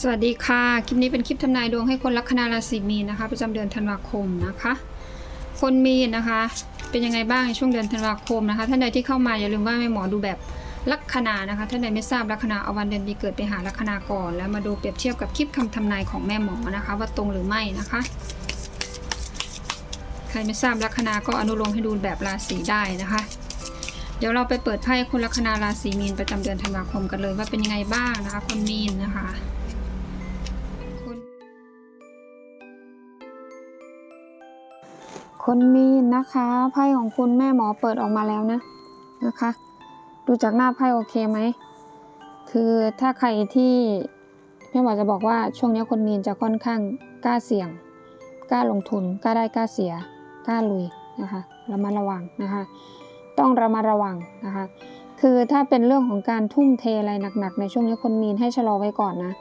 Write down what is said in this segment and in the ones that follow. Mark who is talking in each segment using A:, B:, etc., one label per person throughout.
A: สวัสดีค่ะ คลิปนี้เป็นคลิปทำนายดวงให้คนลัคนาราศีมีนนะคะ ประจำเดือนธันวาคมนะคะ คนมีนนะคะ เป็นยังไงบ้างในช่วงเดือนธันวาคมนะคะ ท่านใดที่เข้ามาอย่าลืมว่าแม่หมอดูแบบลัคนานะคะ ท่านใดไม่ทราบลัคนาเอาวันเดือนปีเกิดไปหาลัคนาก่อน แล้วมาดูเปรียบเทียบกับคลิปคำทำนายของแม่หมอนะคะ ว่าตรงหรือไม่นะคะ ใครไม่ทราบลัคนาก็อนุโลมให้ดูแบบราศีได้นะคะ เดี๋ยวเราไปเปิดไพ่คนลัคนาราศีมีนประจำเดือนธันวาคมกันเลยว่าเป็นยังไงบ้างนะคะ คนมีนนะคะ คนมีนนะคะไพ่ของคุณแม่หมอเปิดออกมาแล้วนะนะคะ ดูจากหน้าไพ่โอเคไหมคือถ้าใครที่แม่หมอจะบอกว่าช่วงนี้คนมีนจะค่อนข้างกล้าเสี่ยงกล้าลงทุนกล้าได้กล้าเสียกล้าลุยนะคะระมัดระวังนะคะ ต้องระมัดระวังนะคะ คือถ้าเป็นเรื่องของการทุ่มเทอะไรหนักๆ ในช่วงนี้คนมีนให้ชะลอไว้ก่อนนะ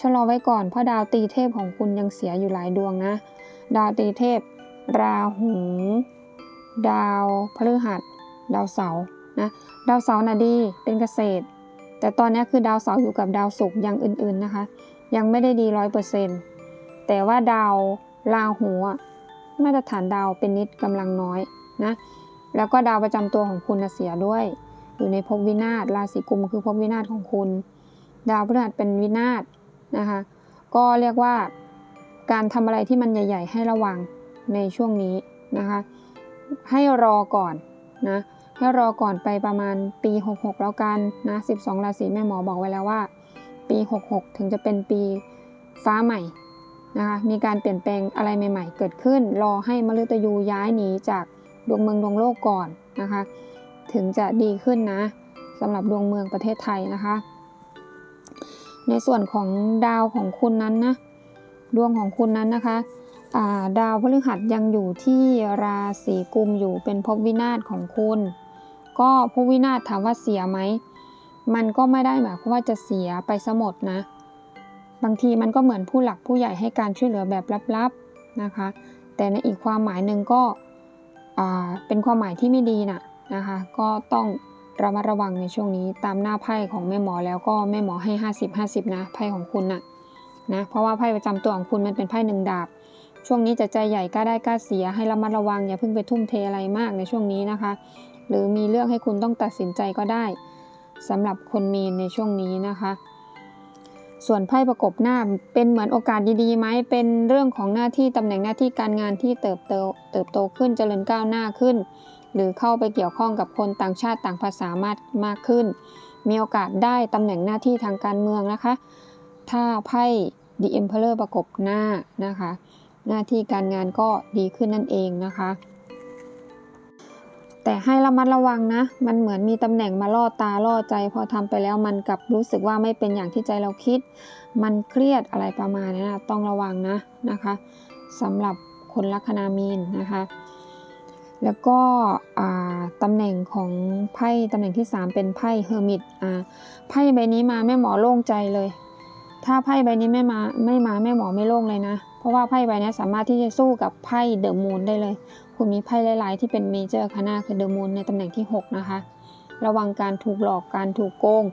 A: ชะลอไว้ก่อนเพราะดาวตีเทพของคุณยังเสียอยู่หลายดวงนะ ดาวตีเทพ ราหู ดาวพฤหัส ดาวเสาร์นะดาวเสาร์น่ะดีเป็นเกษตร แต่ตอนนี้คือดาวเสาร์อยู่กับดาวศุกร์อย่างอื่นๆนะคะ ยังไม่ได้ดีร้อยเปอร์เซ็นต์แต่ว่าดาวราหูอะมาตรฐานดาวเป็นนิดกำลังน้อยนะแล้วก็ดาวประจำตัวของคุณเสียด้วย อยู่ในภพวินาศราศีกุมคือภพวินาศของคุณ ดาวพฤหัสเป็นวินาศนะคะก็เรียกว่าการทำอะไรที่มันใหญ่ ๆ ให้ระวัง ในช่วงนี้นะคะ ให้รอก่อนนะให้รอก่อนไปประมาณปี 66 แล้วกันนะ12 ราศีแม่หมอบอกไว้แล้วว่า ปี 66 ถึงจะเป็นปีฟ้าใหม่นะคะมีการเปลี่ยนแปลงอะไรใหม่ ๆ เกิดขึ้น รอให้มฤตยูย้ายหนีจากดวงเมืองดวงโลกก่อนนะคะ ถึงจะดีขึ้นนะสำหรับดวงเมืองประเทศไทยนะคะ ในส่วนของดาวของคุณนั้นนะดวงของคุณนั้นนะคะ ดาวพฤหัสยังอยู่ที่ราศีกุมอยู่เป็นภพวินาศของคุณ ก็ภพวินาศถามว่าเสียไหม มันก็ไม่ได้หมายความว่าจะเสียไปซะหมดนะ บางทีมันก็เหมือนผู้หลักผู้ใหญ่ให้การช่วยเหลือแบบลับๆนะคะ แต่ในอีกความหมายหนึ่งก็เป็นความหมายที่ไม่ดีนะนะคะ ก็ต้องระมัดระวังในช่วงนี้ตามหน้าไพ่ของแม่หมอแล้วก็แม่หมอให้ 50 50 นะไพ่ของคุณน่ะนะ เพราะว่าไพ่ประจำตัวของคุณมันเป็นไพ่หนึ่งดาบ ช่วงนี้จะใจใหญ่กล้าได้กล้าเสียให้ระมัดระวังอย่าเพิ่งไปทุ่มเทอะไรมากในช่วงนี้นะคะ หรือมีเรื่องให้คุณต้องตัดสินใจก็ได้สำหรับคนมีนในช่วงนี้นะคะ ส่วนไพ่ประกบหน้าเป็นเหมือนโอกาสดีๆไหมเป็นเรื่องของหน้าที่ตำแหน่งหน้าที่การงานที่เติบโตเติบโตขึ้นเจริญก้าวหน้าขึ้น หรือเข้าไปเกี่ยวข้องกับคนต่างชาติต่างภาษามากมากขึ้น มีโอกาสได้ตำแหน่งหน้าที่ทางการเมืองนะคะ ถ้าไพ่ The Emperor ประกบหน้านะคะ หน้าที่การงานก็ดีขึ้นนั่นเองนะคะ แต่ให้ระมัดระวังนะ มันเหมือนมีตำแหน่งมาล่อตาล่อใจ พอทำไปแล้วมันกลับรู้สึกว่าไม่เป็นอย่างที่ใจเราคิด มันเครียดอะไรประมาณนี้นะต้องระวังนะนะคะสำหรับคนลัคนามีนนะคะแล้วก็ตำแหน่งของไพ่ตำแหน่งที่ 3 เป็นไพ่เฮอร์มิตไพ่ใบนี้มาแม่หมอโล่งใจเลย ถ้าไพ่ใบนี้ไม่มาไม่มาแม่หมอไม่โล่งเลยนะ เพราะว่าไพ่ใบนี้สามารถที่จะสู้กับไพ่เดอะมูนได้เลย คุณมีไพ่หลายๆที่เป็นเมเจอร์คานาคือเดอะมูนในตำแหน่งที่ 6 นะคะ ระวังการถูกหลอกการถูกโกง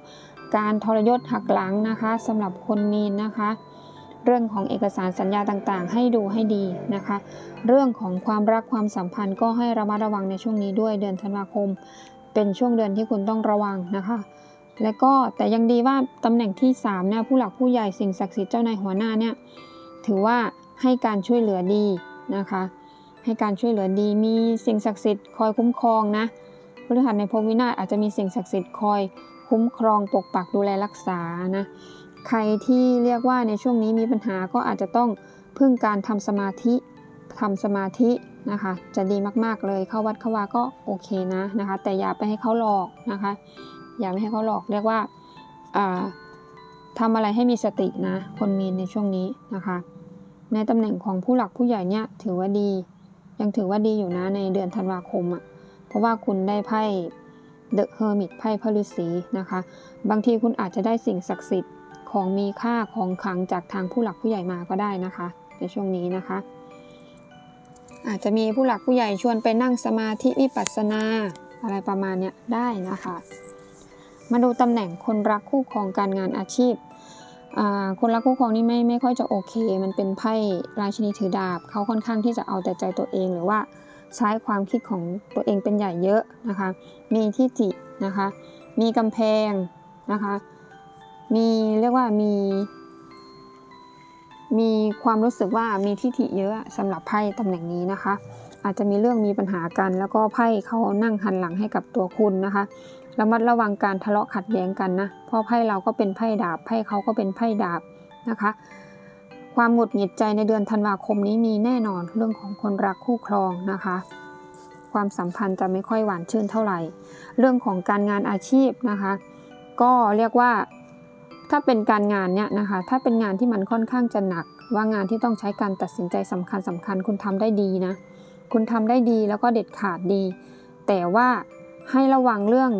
A: การทรยศหักหลังนะคะสำหรับคนมีนนะคะ เรื่องของเอกสารสัญญาต่างๆ ให้ดูให้ดีนะคะ เรื่องของความรักความสัมพันธ์ก็ให้ระมัดระวังในช่วงนี้ด้วยเดือนธันวาคม เป็นช่วงเดือนที่คุณต้องระวังนะคะและก็แต่ยังดีว่าตำแหน่งที่3เนี่ยผู้หลักผู้ใหญ่สิ่งศักดิ์สิทธิ์เจ้านายหัวหน้าเนี่ยถือว่า ให้การช่วยเหลือดีนะคะ ให้การช่วยเหลือดี มีสิ่งศักดิ์สิทธิ์คอยคุ้มครองนะพฤหัสในภพวินาศอาจจะมีสิ่งศักดิ์สิทธิ์คอยคุ้มครองปกปักดูแลรักษานะใครที่เรียกว่าในช่วงนี้มีปัญหาก็อาจจะต้องพึ่งการทำสมาธิทำสมาธินะคะ จะดีมากๆเลยเข้าวัดเข้าวาก็โอเคนะนะคะ แต่อย่าไปให้เขาหลอกนะคะ อย่าไม่ให้เขาหลอกเรียกว่าอ่าทำอะไรให้มีสตินะ คนมีนในช่วงนี้นะคะ ในตำแหน่งของผู้หลักผู้ใหญ่เนี่ยถือว่าดี ยังถือว่าดีอยู่นะในเดือนธันวาคมอะ่ะเพราะว่าคุณได้ไพ่เดอะเฮอร์มิตไพ่พฤษีนะคะ บางทีคุณอาจจะได้สิ่งศักดิ์สิทธิ์ของมีค่าของขังจากทางผู้หลักผู้ใหญ่มาก็ได้นะคะ ในช่วงนี้นะคะ อาจจะมีผู้หลักผู้ใหญ่ชวนไปนั่งสมาธิวิปัสสนาอะไรประมาณเนี้ยได้นะคะ มาดูตำแหน่งคนรักคู่ครองการงานอาชีพ คนรักคู่ครองนี่ไม่ไม่ค่อยจะโอเค มันเป็นไพ่ราชินีถือดาบเขาค่อนข้างที่จะเอาแต่ใจตัวเองหรือว่าใช้ความคิดของตัวเองเป็นใหญ่เยอะนะคะ มีที่จินะคะ มีกำแพงนะคะ มีเรียกว่ามี มีความรู้สึกว่ามีทิฐิเยอะสำหรับไพ่ตำแหน่งนี้นะคะ อาจจะมีเรื่องมีปัญหากัน แล้วก็ไพ่เขานั่งหันหลังให้กับตัวคุณนะคะ ระมัดระวังการทะเลาะขัดแย้งกันนะเพราะไพ่เราก็เป็นไพ่ดาบไพ่เขาก็เป็นไพ่ดาบนะคะ ความหงุดหงิดใจในเดือนธันวาคมนี้มีแน่นอนเรื่องของคนรักคู่ครองนะคะ ความสัมพันธ์จะไม่ค่อยหวานชื่นเท่าไหร่ เรื่องของการงานอาชีพนะคะ ก็เรียกว่าถ้าเป็นการงานเนี่ยนะคะ ถ้าเป็นงานที่มันค่อนข้างจะหนัก ว่างานที่ต้องใช้การตัดสินใจสำคัญสำคัญคุณทำได้ดีนะ คุณทำได้ดีแล้วก็เด็ดขาดดี แต่ว่าให้ระวังเรื่อง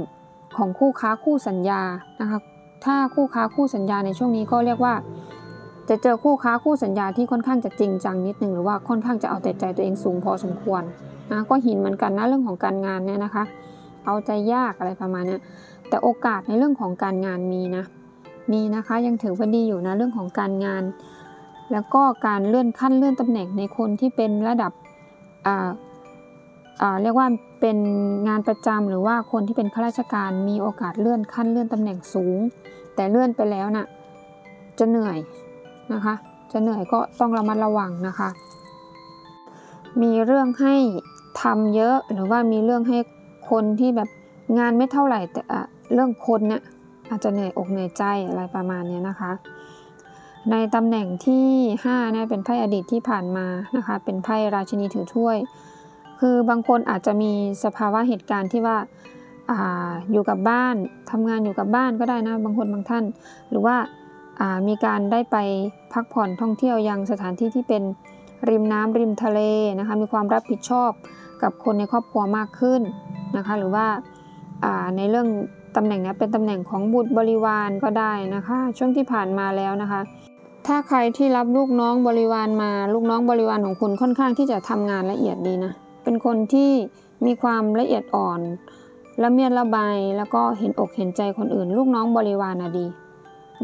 A: ของคู่ค้าคู่สัญญานะคะถ้าคู่ค้าคู่สัญญาในช่วงนี้ก็เรียกว่า จะเจอคู่ค้าคู่สัญญาที่ค่อนข้างจะจริงจังนิดนึงหรือว่าค่อนข้างจะเอาแต่ใจตัวเองสูงพอสมควรนะก็หินเหมือนกันนะเรื่องของการงานเนี่ยนะคะ เอาใจยากอะไรประมาณนี้แต่โอกาสในเรื่องของการงานมีนะมีนะคะยังถือว่าดีอยู่นะเรื่องของการงาน แล้วก็การเลื่อนขั้นเลื่อนตำแหน่งในคนที่เป็นระดับ เรียกว่าเป็นงานประจำหรือว่าคนที่เป็นข้าราชการมีโอกาสเลื่อนขั้นเลื่อนตำแหน่งสูง แต่เลื่อนไปแล้วน่ะจะเหนื่อยนะคะ จะเหนื่อยก็ต้องระมัดระวังนะคะ มีเรื่องให้ทำเยอะหรือว่ามีเรื่องให้คนที่แบบงานไม่เท่าไหร่แต่เรื่องคนเนี่ยอาจจะเหนื่อยอกเหนื่อยใจอะไรประมาณนี้นะคะ ในตำแหน่งที่5เนี่ยเป็นไพ่อดีตที่ผ่านมานะคะ เป็นไพ่ราชินีถือถ้วย คือบางคนอาจจะมีสภาวะเหตุการณ์ที่ว่าอาอยู่กับบ้านทำงานอยู่กับบ้านก็ได้นะบางคนบางท่าน หรือว่าอ่ามีการได้ไปพักผ่อนท่องเที่ยวยังสถานที่ที่เป็นริมน้ำริมทะเลนะคะมีความรับผิดชอบกับคนในครอบครัวมากขึ้นนะคะหรือว่าอ่าในเรื่องตำแหน่งนี้เป็นตำแหน่งของบุตรบริวารก็ได้นะคะ ช่วงที่ผ่านมาแล้วนะคะ ถ้าใครที่รับลูกน้องบริวารมาลูกน้องบริวารของคุณค่อนข้างที่จะทำงานละเอียดดีนะ เป็นคนที่มีความละเอียดอ่อนละเมียดละไบแล้วก็เห็นอกเห็นใจคนอื่น ลูกน้องบริวารนะดี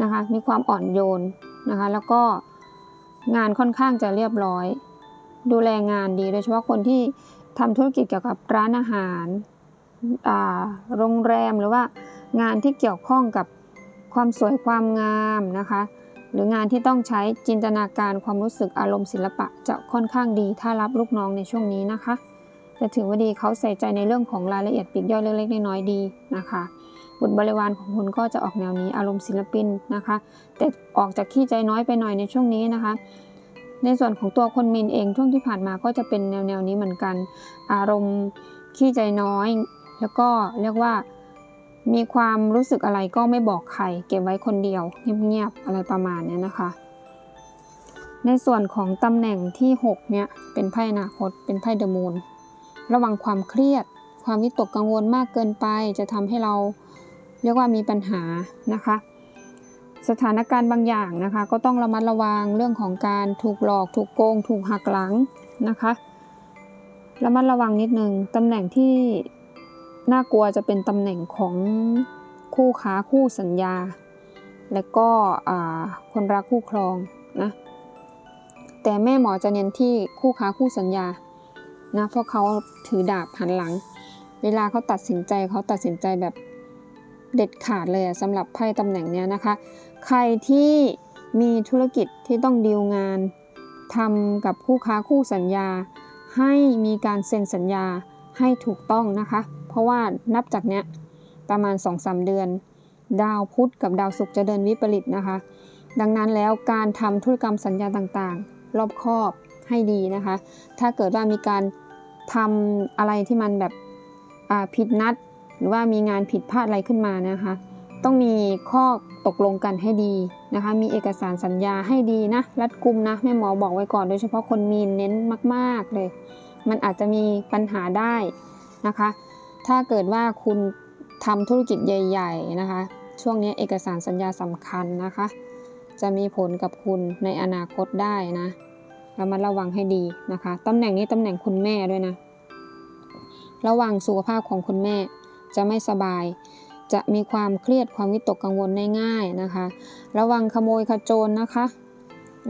A: นะคะมีความอ่อนโยนนะคะแล้วก็งานค่อนข้างจะเรียบร้อย ดูแลงานดีโดยเฉพาะคนที่ทำธุรกิจเกี่ยวกับร้านอาหารอ่าโรงแรมหรือว่างานที่เกี่ยวข้องกับความสวยความงามนะคะ หรืองานที่ต้องใช้จินตนาการความรู้สึกอารมณ์ศิลปะจะค่อนข้างดีถ้ารับลูกน้องในช่วงนี้นะคะจะถือว่าดีเขาใส่ใจในเรื่องของรายละเอียดปีกย่อยเล็กๆน้อยๆดีนะคะบุตรบริวารของคุณก็จะออกแนวนี้อารมณ์ศิลปินนะคะ แต่ออกจากขี้ใจน้อยไปหน่อยในช่วงนี้นะคะ ในส่วนของตัวคนมีนเองช่วงที่ผ่านมาก็จะเป็นแนวๆนี้เหมือนกัน อารมณ์ขี้ใจน้อย แล้วก็เรียกว่า มีความรู้สึกอะไรก็ไม่บอกใคร เก็บไว้คนเดียว เงียบๆอะไรประมาณนี้นะคะ ในส่วนของตำแหน่งที่ 6 เนี่ย เป็นไพ่อนาคต เป็นไพ่เดอะมูนระวังความเครียด ความวิตกกังวลมากเกินไป จะทำให้เราเรียกว่ามีปัญหานะคะ สถานการณ์บางอย่างนะคะ ก็ต้องระมัดระวังเรื่องของการถูกหลอก ถูกโกง ถูกหักหลังนะคะระมัดระวังนิดนึงตำแหน่งที่ น่ากลัวจะเป็นตำแหน่งของคู่ค้าคู่สัญญา และก็คนรักคู่ครองนะแต่แม่หมอจะเน้นที่คู่ค้าคู่สัญญานะเพราะเขาถือดาบหันหลัง เวลาเขาตัดสินใจเขาตัดสินใจแบบเด็ดขาดเลยสำหรับไพ่ตำแหน่งเนี้ยนะคะ ใครที่มีธุรกิจที่ต้องดีลงานทำกับคู่ค้าคู่สัญญา ให้มีการเซ็นสัญญาให้ถูกต้องนะคะ ราะว่านับจากเนี้ยประมาณ 2-3 เดือน ดาวพุธกับดาวศุกร์จะเดินวิปริตนะคะ ดังนั้นแล้วการทำธุรกรรมสัญญาต่างๆ รอบคอบให้ดีนะคะ ถ้าเกิดว่ามีการทำอะไรที่มันแบบผิดนัด หรือว่ามีงานผิดพลาดอะไรขึ้นมานะคะ ต้องมีข้อตกลงกันให้ดีนะคะ มีเอกสารสัญญาให้ดีนะ รัดกุมนะแม่หมอบอกไว้ก่อนโดยเฉพาะคนมีนเน้นมาก ๆเลย มันอาจจะมีปัญหาได้นะคะ ถ้าเกิดว่าคุณทำธุรกิจใหญ่ ๆ นะคะ ช่วงนี้เอกสารสัญญาสำคัญนะคะ จะมีผลกับคุณในอนาคตได้นะรามาระวังให้ดีนะคะตำแหน่งนี้ตำแหน่งคุณแม่ด้วยนะ ระวังสุขภาพของคุณแม่จะไม่สบาย จะมีความเครียดความวิตกกังวลได้ง่ายนะคะ ระวังขโมยขโจรนะคะ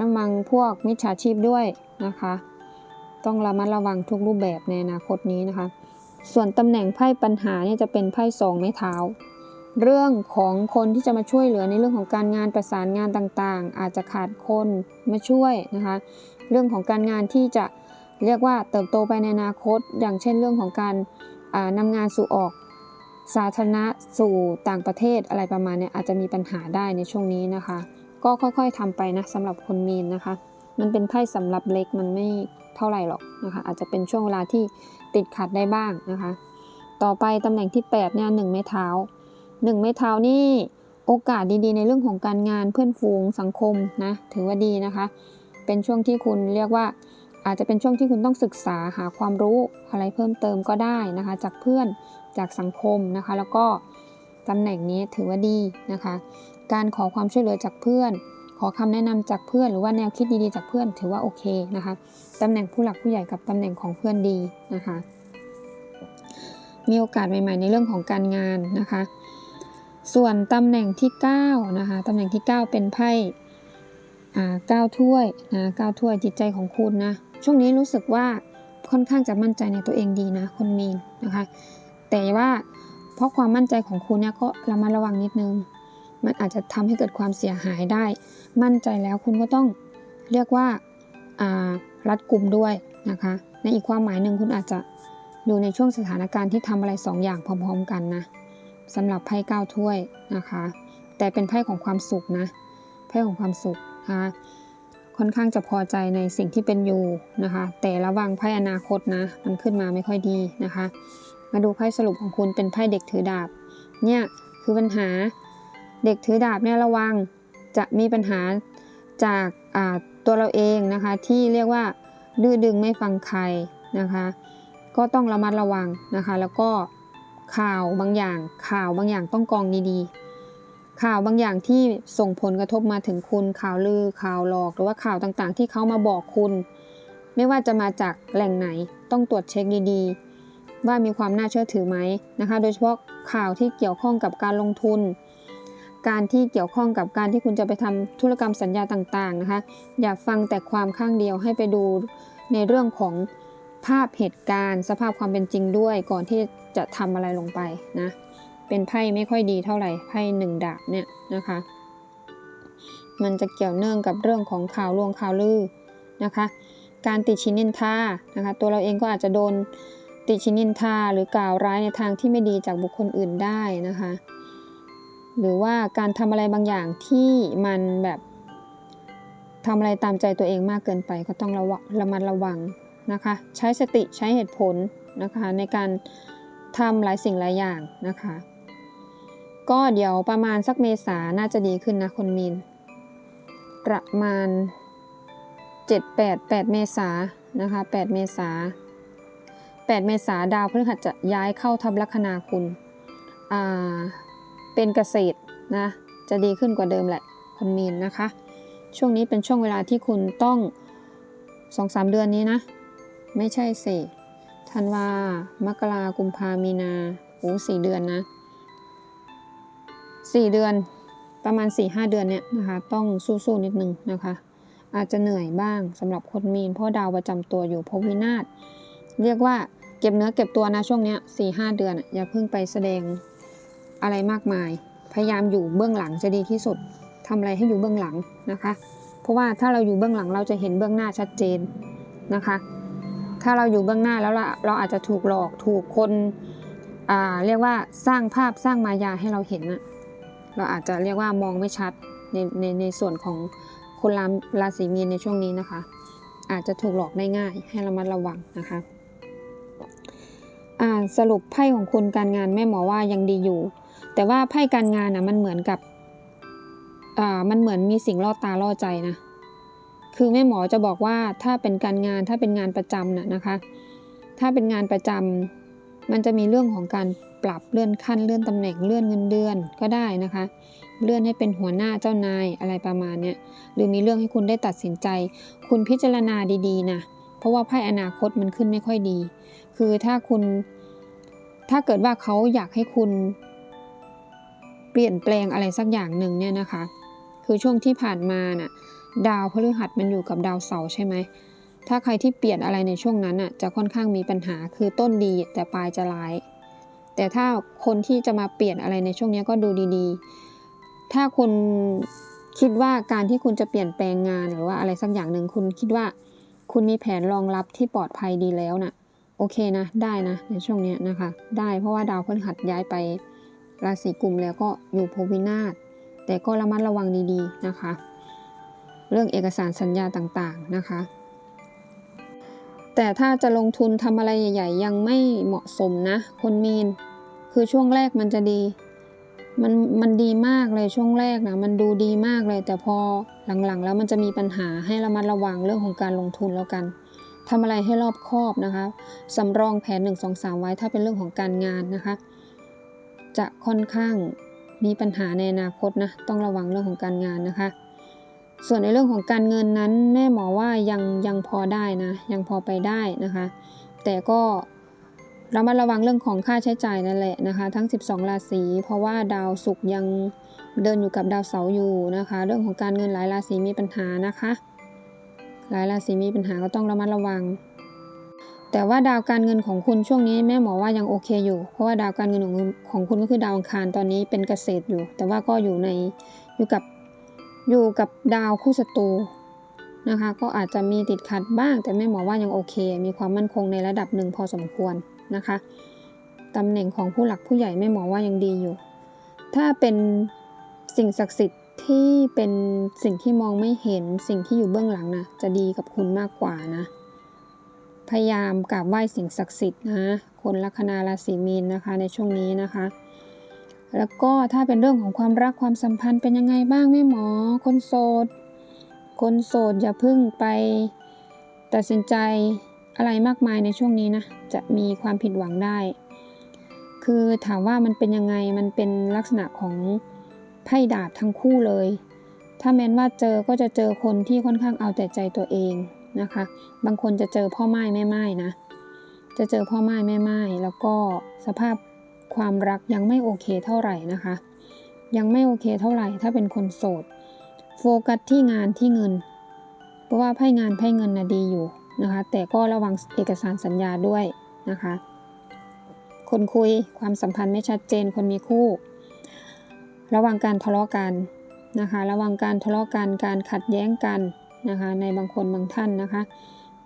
A: ระวังพวกมิจฉาชีพด้วยนะคะ ต้องระมัดระวังทุกรูปแบบในอนาคตนี้นะคะ ส่วนตำแหน่งไพ่ปัญหาเนี่ยจะเป็นไพ่สองไม้เท้า เรื่องของคนที่จะมาช่วยเหลือในเรื่องของการงานประสานงานต่างๆ อาจจะขาดคนมาช่วยนะคะ เรื่องของการงานที่จะเรียกว่าเติบโตไปในอนาคต อย่างเช่นเรื่องของการอ่านำงานสู่ออกสาธารณะสู่ต่างประเทศอะไรประมาณเนี้ยอาจจะมีปัญหาได้ในช่วงนี้นะคะ ก็ค่อยๆทำไปนะสำหรับคนมีนนะคะ มันเป็นไพ่สำหรับเล็กมันไม่เท่าไหร่หรอกนะคะ อาจจะเป็นช่วงเวลาที่ ติดขัดได้บ้างนะคะ ต่อไปตำแหน่งที่8เนี่ยหนึ่งไม้เท้าหนึ่งไม้เท้านี่โอกาสดีๆ ในเรื่องของการงานเพื่อนฝูงสังคมนะถือว่าดีนะคะ เป็นช่วงที่คุณเรียกว่า อาจจะเป็นช่วงที่คุณต้องศึกษาหาความรู้อะไรเพิ่มเติมก็ได้นะคะ จากเพื่อนจากสังคมนะคะ แล้วก็ตำแหน่งนี้ถือว่าดีนะคะ การขอความช่วยเหลือจากเพื่อน ขอคำแนะนำจากเพื่อนหรือว่าแนวคิดดีๆจากเพื่อนถือว่าโอเคนะคะตำแหน่งผู้หลักผู้ใหญ่กับตำแหน่งของเพื่อนดีนะคะ มีโอกาสใหม่ ๆ ในเรื่องของการงานนะคะ ส่วนตำแหน่งที่9นะคะตำแหน่งที่ 9 เป็นไพ่อ่าเก้าถ้วยนะเก้าถ้วยจิตใจของคุณนะช่วงนี้รู้สึกว่าค่อนข้างจะมั่นใจในตัวเองดีนะคนมีนนะคะ แต่ว่าเพราะความมั่นใจของคุณเนี่ยก็ระมัดระวังนิดนึง มันอาจจะทำให้เกิดความเสียหายได้ มั่นใจแล้วคุณก็ต้องเรียกว่ารัดกลุ่มด้วยนะคะ ในอีกความหมายหนึ่งคุณอาจจะอยู่ในช่วงสถานการณ์ที่ทำอะไรสองอย่างพร้อมๆกันนะสำหรับไพ่เก้าถ้วยนะคะ แต่เป็นไพ่ของความสุขนะไพ่ของความสุขนะคะค่อนข้างจะพอใจในสิ่งที่เป็นอยู่นะคะ แต่ระวังไพ่อนาคตนะ มันขึ้นมาไม่ค่อยดีนะคะ มาดูไพ่สรุปของคุณเป็นไพ่เด็กถือดาบ เนี่ยคือปัญหาเด็กถือดาบเนี่ยระวัง จะมีปัญหาจากตัวเราเองนะคะ ที่เรียกว่าดื้อดึงไม่ฟังใครนะคะ ก็ต้องระมัดระวังนะคะ แล้วก็ข่าวบางอย่างข่าวบางอย่างต้องกรองดีๆ ข่าวบางอย่างที่ส่งผลกระทบมาถึงคุณข่าวลือข่าวหลอกหรือว่าข่าวต่างๆ ที่เขามาบอกคุณ ไม่ว่าจะมาจากแหล่งไหนต้องตรวจเช็คดีๆ ว่ามีความน่าเชื่อถือไหมนะคะ โดยเฉพาะข่าวที่เกี่ยวข้องกับการลงทุน การที่เกี่ยวข้องกับการที่คุณจะไปทำธุรกรรมสัญญาต่างๆนะคะ อย่าฟังแต่ความข้างเดียวให้ไปดูในเรื่องของภาพเหตุการณ์ สภาพความเป็นจริงด้วย ก่อนที่จะทำอะไรลงไปนะ เป็นไพ่ไม่ค่อยดีเท่าไหร่ไพ่หนึ่งดาบเนี่ยนะคะ มันจะเกี่ยวเนื่องกับเรื่องของข่าวลวงข่าวลือนะคะ การติชินนินทานะคะ ตัวเราเองก็อาจจะโดนติชินนินทาหรือกล่าวร้ายในทางที่ไม่ดีจากบุคคลอื่นได้นะคะ หรือว่าการทำอะไรบางอย่างที่มันแบบทำอะไรตามใจตัวเองมากเกินไปก็ต้องระวังระมัดระวังนะคะ ใช้สติใช้เหตุผลนะคะ ในการทำหลายสิ่งหลายอย่างนะคะ ก็เดี๋ยวประมาณสักเมษาน่าจะดีขึ้นนะคนมีน ประมาณ 7 8 8 เมษานะคะ8เมษา8 เมษาดาวพฤหัสจะย้ายเข้าทับลัคนาคุณอ่า เป็นเกษตรนะจะดีขึ้นกว่าเดิมแหละคนมีนนะคะ ช่วงนี้เป็นช่วงเวลาที่คุณต้อง2-3เดือนนี้นะ ไม่ใช่สิธันวามกรากุมภามีนาโอ้สี่เดือนนะสี่เดือนประมาณ4ี่ห้าเดือนเนี่ยนะคะ ต้องสู้ๆนิดนึงนะคะ อาจจะเหนื่อยบ้างสำหรับคนมีนเพราะดาวประจำตัวอยู่ภพวินาศเรียกว่าเก็บเนื้อเก็บตัวนะช่วงเนี้ยสี่ห้าเดือนอย่าเพิ่งไปแสดง อะไรมากมาย พยายามอยู่เบื้องหลังจะดีที่สุดทำอะไรให้อยู่เบื้องหลังนะคะ เพราะว่าถ้าเราอยู่เบื้องหลังเราจะเห็นเบื้องหน้าชัดเจนนะคะ ถ้าเราอยู่เบื้องหน้าแล้วเราเราอาจจะถูกหลอกถูกคนอ่าเรียกว่าสร้างภาพสร้างมายาให้เราเห็นอะเราอาจจะเรียกว่ามองไม่ชัดในในในส่วนของคนราราศีมีนในช่วงนี้นะคะ อาจจะถูกหลอกได้ง่ายให้ระมัดระวังนะคะสรุปไพ่ของคุณการงานแม่หมอว่ายังดีอยู่ แต่ว่าไพ่การงานนะมันเหมือนกับอ่ามันเหมือนมีสิ่งล่อตาล่อใจนะคือแม่หมอจะบอกว่าถ้าเป็นการงานถ้าเป็นงานประจำน่ะนะคะ ถ้าเป็นงานประจำมันจะมีเรื่องของการปรับเลื่อนขั้นเลื่อนตำแหน่งเลื่อนเงินเดือนก็ได้นะคะ เลื่อนให้เป็นหัวหน้าเจ้านายอะไรประมาณเนี้ยหรือมีเรื่องให้คุณได้ตัดสินใจ คุณพิจารณาดี ๆนะเพราะว่าไพ่อนาคตมันขึ้นไม่ค่อยดี คือถ้าคุณ ถ้าเกิดว่าเขาอยากให้คุณ ปลี่ยนแปลงอะไรสักอย่างหนึ่งเนี่ยนะคะ คือช่วงที่ผ่านมาน่ะดาวพฤหัสมันอยู่กับดาวเสาร์ใช่ไหม ถ้าใครที่เปลี่ยนอะไรในช่วงนั้นน่ะจะค่อนข้างมีปัญหาคือต้นดีแต่ปลายจะร้าย แต่ถ้าคนที่จะมาเปลี่ยนอะไรในช่วงนี้ก็ดูดีๆ ถ้าคุณคิดว่าการที่คุณจะเปลี่ยนแปลงงานหรือว่าอะไรสักอย่างหนึ่งคุณคิดว่า คุณมีแผนรองรับที่ปลอดภัยดีแล้วน่ะโอเคนะ ได้นะในช่วงนี้นะคะ ได้เพราะว่าดาวพฤหัสย้ายไป ราศีกุมแล้วก็อยู่ภพวินาศแต่ก็ระมัดระวังดีๆนะคะ เรื่องเอกสารสัญญาต่างๆนะคะ แต่ถ้าจะลงทุนทำอะไรใหญ่ ๆ ยังไม่เหมาะสมนะคนมีน คือช่วงแรกมันจะดี มันมันดีมากเลยช่วงแรกนะมันดูดีมากเลย แต่พอหลังๆ แล้วมันจะมีปัญหาให้ระมัดระวังเรื่องของการลงทุนแล้วกันทำอะไรให้รอบคอบนะคะสำรองแผน 1 2 3 ไว้ถ้าเป็นเรื่องของการงานนะคะ จะค่อนข้างมีปัญหาในอนาคตนะต้องระวังเรื่องของการงานนะคะ ส่วนในเรื่องของการเงินนั้นแม่หมอว่ายังยังพอได้นะยังพอไปได้นะคะ แต่ก็ระมัดระวังเรื่องของค่าใช้จ่ายนั่นแหละนะคะ ทั้ง 12 ราศีเพราะว่าดาวศุกร์ยังเดินอยู่กับดาวเสาร์อยู่นะคะ เรื่องของการเงินหลายราศีมีปัญหานะคะ หลายราศีมีปัญหาก็ต้องระมัดระวัง แต่ว่าดาวการเงินของคุณช่วงนี้แม่หมอว่ายังโอเคอยู่ เพราะว่าดาวการเงินของคุณของคุณก็คือดาวอังคารตอนนี้เป็นเกษตรอยู่ แต่ว่าก็อยู่ในอยู่กับอยู่กับดาวคู่ศัตรูนะคะ ก็อาจจะมีติดขัดบ้าง แต่แม่หมอว่ายังโอเค มีความมั่นคงในระดับหนึ่งพอสมควรนะคะตำแหน่งของผู้หลักผู้ใหญ่แม่หมอว่ายังดีอยู่ ถ้าเป็นสิ่งศักดิ์สิทธิ์ที่เป็นสิ่งที่มองไม่เห็นสิ่งที่อยู่เบื้องหลังนะจะดีกับคุณมากกว่านะ พยายามกราบไหว้สิ่งศักดิ์สิทธิ์นะคนลัคนาราศีมีนนะคะในช่วงนี้นะคะ แล้วก็ถ้าเป็นเรื่องของความรักความสัมพันธ์เป็นยังไงบ้างแม่หมอ คนโสด คนโสดอย่าพึ่งไปตัดสินใจอะไรมากมายในช่วงนี้นะจะมีความผิดหวังได้ คือถามว่ามันเป็นยังไงมันเป็นลักษณะของไพ่ดาบทั้งคู่เลย ถ้าแม้นว่าเจอก็จะเจอคนที่ค่อนข้างเอาแต่ใจตัวเอง นะคะ บางคนจะเจอพ่อไม้แม่ไม้นะ จะเจอพ่อไม้แม่ไม้แล้วก็สภาพความรักยังไม่โอเคเท่าไหร่นะคะ ยังไม่โอเคเท่าไหร่ถ้าเป็นคนโสด โฟกัสที่งานที่เงิน เพราะว่าไพ่งานไพ่เงินนะดีอยู่นะคะ แต่ก็ระวังเอกสารสัญญาด้วยนะคะ คนคุยความสัมพันธ์ไม่ชัดเจนคนมีคู่ ระวังการทะเลาะกันนะคะ ระวังการทะเลาะกันการขัดแย้งกัน นะคะ ในบางคนบางท่านนะคะ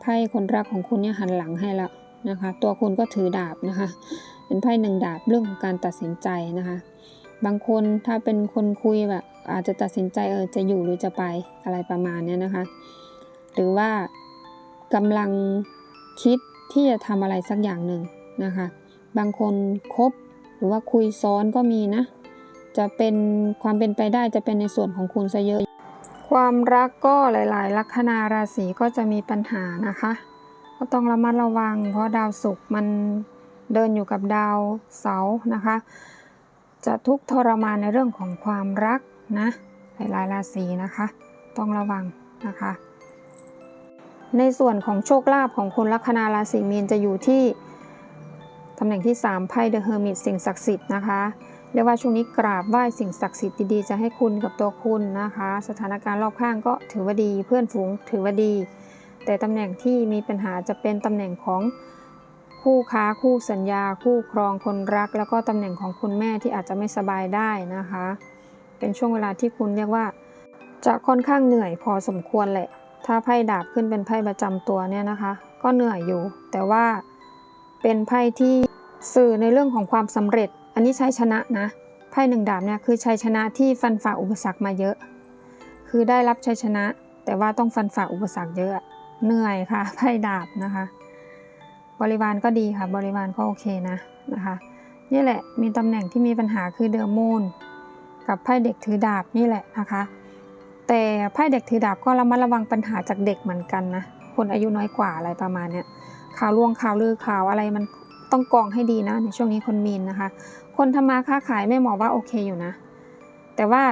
A: ไพ่คนรักของคุณเนี่ยหันหลังให้แล้วนะคะ ตัวคุณก็ถือดาบนะคะ เป็นไพ่หนึ่งดาบเรื่องของการตัดสินใจนะคะ บางคนถ้าเป็นคนคุยแบบอาจจะตัดสินใจเออจะอยู่หรือจะไปอะไรประมาณเนี้ยนะคะ หรือว่ากำลังคิดที่จะทำอะไรสักอย่างหนึ่งนะคะ บางคนคบหรือว่าคุยซ้อนก็มีนะ จะเป็นความเป็นไปได้จะเป็นในส่วนของคุณซะเยอะ ความรักก็หลาย ๆ ลัคนาราศีก็จะมีปัญหานะคะ ก็ต้องระมัดระวัง เพราะดาวศุกร์มันเดินอยู่กับดาวเสาร์นะคะ จะทุกข์ทรมานในเรื่องของความรักนะ หลาย ๆ ราศีนะคะ ต้องระวังนะคะ ในส่วนของโชคลาภของคนลัคนาราศีมีนจะอยู่ที่ตำแหน่งที่3ไพ่เดอะเฮอร์มิตสิ่งศักดิ์สิทธิ์นะคะ เรียกว่าช่วงนี้กราบไหว้สิ่งศักดิ์สิทธิ์ดีๆจะให้คุณกับตัวคุณนะคะ สถานการณ์รอบข้างก็ถือว่าดี เพื่อนฝูงถือว่าดี แต่ตำแหน่งที่มีปัญหาจะเป็นตำแหน่งของคู่ค้าคู่สัญญา คู่ครองคนรัก แล้วก็ตำแหน่งของคุณแม่ที่อาจจะไม่สบายได้นะคะ เป็นช่วงเวลาที่คุณเรียกว่า จะค่อนข้างเหนื่อยพอสมควรแหละ ถ้าไพ่ดาบขึ้นเป็นไพ่ประจำตัวเนี่ยนะคะ ก็เหนื่อยอยู่ แต่ว่าเป็นไพ่ที่สื่อในเรื่องของความสำเร็จ นนี้ใช้ชนะนะไพ่หนึ่งดาบเนี่ยคือชัยชนะที่ฟันฝ่าอุปสรรคมาเยอะ คือได้รับชัยชนะ แต่ว่าต้องฟันฝ่าอุปสรรคเยอะเหนื่อยค่ะไพ่ดาบนะคะ บริวารก็ดีค่ะ บริวารก็โอเคนะนะคะนี่แหละมีตำแหน่งที่มีปัญหาคือเดอะมูนกับไพ่เด็กถือดาบนี่แหละนะคะ แต่ไพ่เด็กถือดาบก็ระมัดระวังปัญหาจากเด็กเหมือนกันนะคนอายุน้อยกว่าอะไรประมาณเนี้ยข่าวล่วงข่าวลือข่าวอะไรมันต้องกรองให้ดีนะในช่วงนี้คนมีนนะคะ คนทำมาค้าขายแม่หมอว่าโอเคอยู่นะ แต่ว่า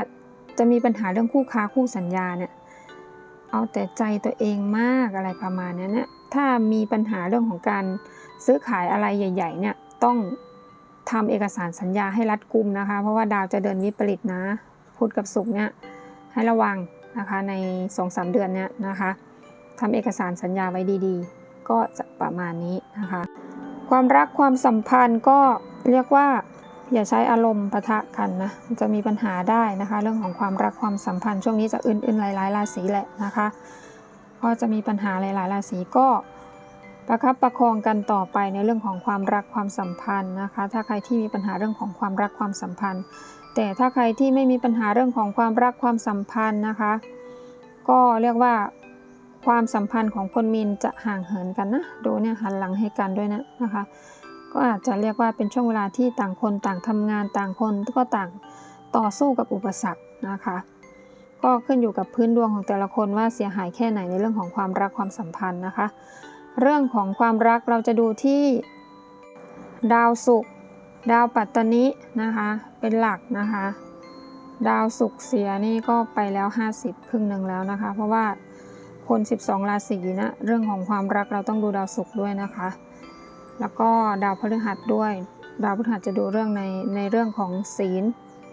A: จะมีปัญหาเรื่องคู่ค้าคู่สัญญาเนี่ยเอาแต่ใจตัวเองมากอะไรประมาณนี้เนี่ยถ้ามีปัญหาเรื่องของการซื้อขายอะไรใหญ่ ๆ เนี่ยต้องทำเอกสารสัญญาให้รัดกุมนะคะ เพราะว่าดาวจะเดินวิปริตนะพุธกับศุกร์เนี่ยให้ระวังนะคะใน2อสเดือนเนี่ยนะคะทำเอกสารสัญญาไว้ดีๆ ก็จะประมาณนี้นะคะ ความรักความสัมพันธ์ก็เรียกว่า อย่าใช้อารมณ์ปะทะกันนะจะมีปัญหาได้นะคะ เรื่องของความรักความสัมพันธ์ช่วงนี้จะอื่นๆหลายๆราศีแหละนะคะ ก็จะมีปัญหาหลายๆราศีก็ประคับประคองกันต่อไปในเรื่องของความรักความสัมพันธ์นะคะ ถ้าใครที่มีปัญหาเรื่องของความรักความสัมพันธ์ แต่ถ้าใครที่ไม่มีปัญหาเรื่องของความรักความสัมพันธ์นะคะ ก็เรียกว่าความสัมพันธ์ของคนมีนจะห่างเหินกันนะ ดูเนี่ยหันหลังให้กันด้วยนะนะคะ ก็อาจจะเรียกว่าเป็นช่วงเวลาที่ต่างคนต่างทำงานต่างคนก็ต่างต่อสู้กับอุปสรรคนะคะ ก็ขึ้นอยู่กับพื้นดวงของแต่ละคนว่าเสียหายแค่ไหนในเรื่องของความรักความสัมพันธ์นะคะ เรื่องของความรักเราจะดูที่ดาวศุกร์ดาวปัตตนินะคะเป็นหลักนะคะ ดาวศุกร์เสียนี่ก็ไปแล้ว 50 ครึ่งหนึ่งแล้วนะคะ เพราะว่าคน 12 ราศีนะเรื่องของความรักเราต้องดูดาวศุกร์ด้วยนะคะ แล้วก็ดาวพฤหัสด้วย ดาวพฤหัสจะดูเรื่องในในเรื่องของศีล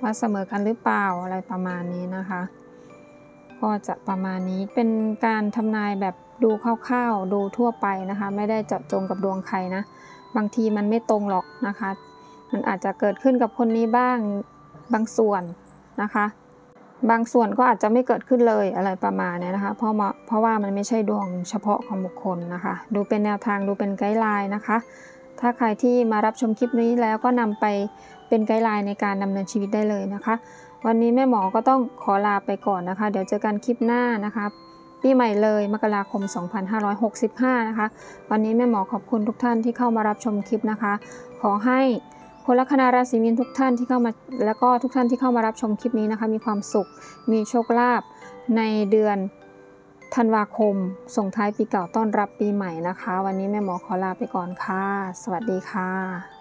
A: ว่าเสมอกันหรือเปล่าอะไรประมาณนี้นะคะ ก็จะประมาณนี้เป็นการทำนายแบบดูคร่าวๆดูทั่วไปนะคะ ไม่ได้เจาะจงกับดวงใครนะ บางทีมันไม่ตรงหรอกนะคะ มันอาจจะเกิดขึ้นกับคนนี้บ้างบางส่วนนะคะ บางส่วนก็อาจจะไม่เกิดขึ้นเลยอะไรประมาณนี้นะคะ เพราะเพราะว่ามันไม่ใช่ดวงเฉพาะของบุคคลนะคะ ดูเป็นแนวทางดูเป็นไกด์ไลน์นะคะ ถ้าใครที่มารับชมคลิปนี้แล้วก็นำไปเป็นไกด์ไลน์ในการดำเนินชีวิตได้เลยนะคะ วันนี้แม่หมอก็ต้องขอลาไปก่อนนะคะ เดี๋ยวเจอกันคลิปหน้านะคะปีใหม่เลยมกราคม 2565 นะคะ วันนี้แม่หมอขอบคุณทุกท่านที่เข้ามารับชมคลิปนะคะ ขอให้ คนลัคนาราศีมีนทุกท่านที่เข้ามาแล้วก็ทุกท่านที่เข้ามารับชมคลิปนี้นะคะมีความสุข มีโชคลาภในเดือนธันวาคม ส่งท้ายปีเก่าต้อนรับปีใหม่นะคะ วันนี้แม่หมอขอลาไปก่อนค่ะ สวัสดีค่ะ